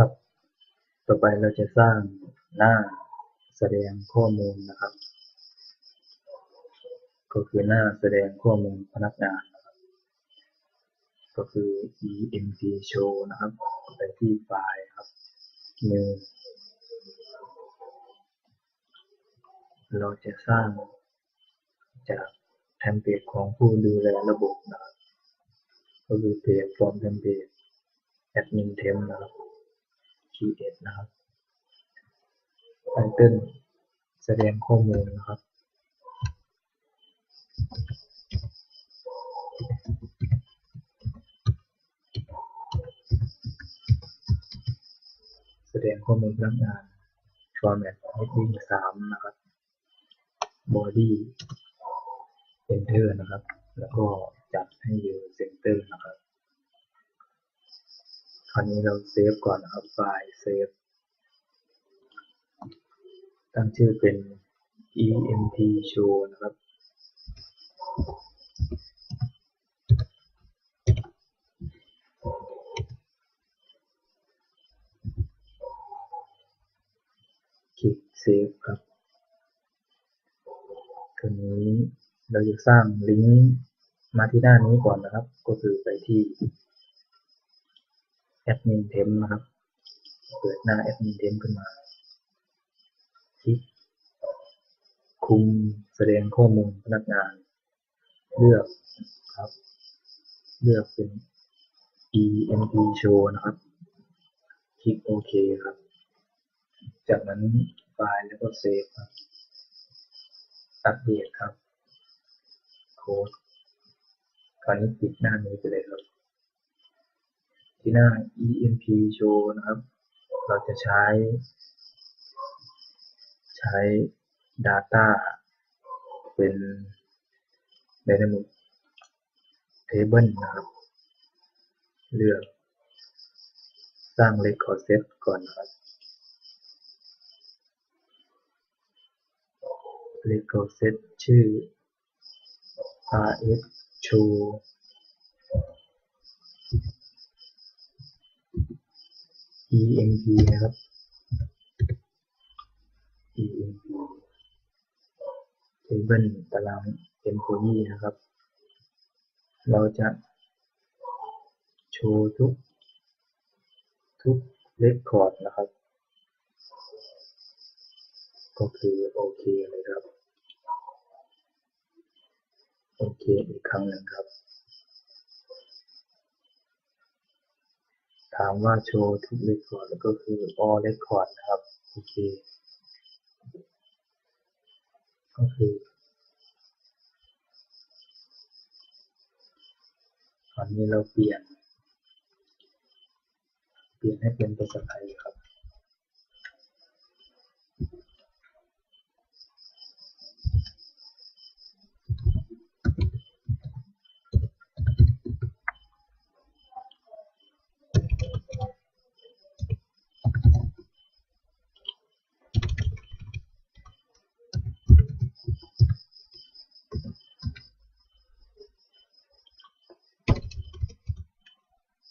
ครับ ต่อไปเราจะสร้างหน้าแสดงข้อมูลนะครับ ก็คือหน้าแสดงข้อมูลพนักงานนะครับ ก็คือ emp show นะครับ ไปที่ไฟล์ครับ new เราจะสร้างจากเทมเพลตของผู้ดูแลระบบนะครับ ก็คือเพจ from template admin temp นะครับ create นะครับ title แสดงข้อมูลนะครับ แสดงข้อมูลพนักงาน format heading 3นะครับ body enter นะครับ แล้วก็จัดให้อยู่ center นะครับ คราวนี้เราเซฟก่อนนะครับ ไฟล์เซฟ ตั้งชื่อเป็น emp show นะครับคลิกเซฟครับคราวนี้เราจะสร้างลิงก์มาที่หน้านี้ก่อนนะครับ ก็คือไปที่ admin temp นะครับ เปิดหน้า admin temp ขึ้นมาคลิกคุมแสดงข้อมูลพนักงาน เลือกครับ เลือกเป็น emp show นะครับ คลิกโอเคครับ จากนั้นไฟล์แล้วก็เซฟครับ อัปเดตครับ โค้ดคราวนี้ปิดหน้านี้ไปเลยครับ ที่หน้า emp show นะครับ เราจะใช้ ใช้ data เป็น dynamic table นะครับ เลือก สร้าง record set ก่อนนะครับ record set ชื่อ rs show emp นะครับ emp table ตาราง employee นะครับ เราจะโชว์ทุก ทุก record นะครับ ก็คือโอเคเลยครับ โอเคอีกครั้งหนึ่งครับ ถามว่าโชว์ทุก record แล้วก็คือ all record นะครับ โอเค ก็คือตอนนี้เราเปลี่ยน เปลี่ยนให้เป็นภาษาไทยครับ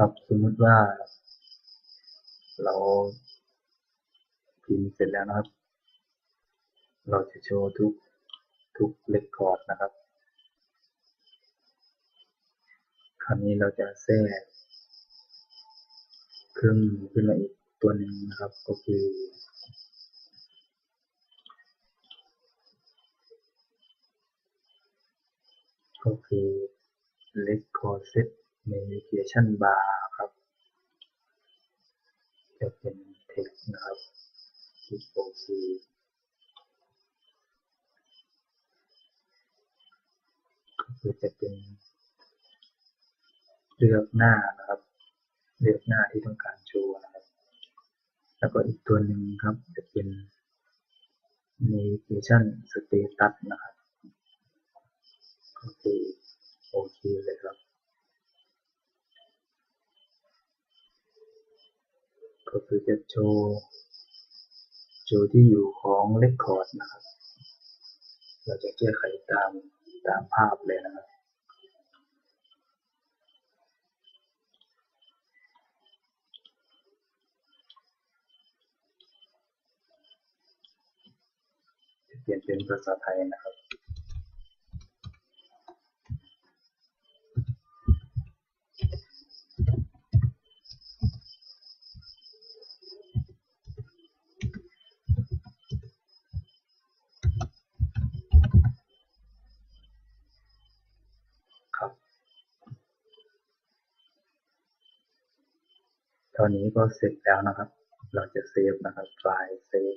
ครับสมมติว่า เราพิมพ์เสร็จแล้วนะครับ เราจะโชว์ทุกทุกเรคคอร์ดนะครับ คราวนี้เราจะแทรกเครื่องมือขึ้นมาอีกตัวหนึ่งนะครับก็คือก็คือ record set navigation bar ครับ จะเป็น text นะครับคลิกโอเคก็คือคือจะเป็นเลือกหน้านะครับ เลือกหน้าที่ต้องการโชว์นะครับ แล้วก็อีกตัวหนึ่งครับ จะเป็น navigation status นะครับ ก็คือโอเคเลยครับ ก็คือจะโชว์โชว์ที่อยู่ของ Record นะครับ เราจะแก้ไขตามตามภาพเลยนะครับจะเปลี่ยนเป็นภาษาไทยนะครับ ตอนนี้ก็เสร็จแล้วนะครับ เราจะเซฟนะครับ ไฟล์เซฟ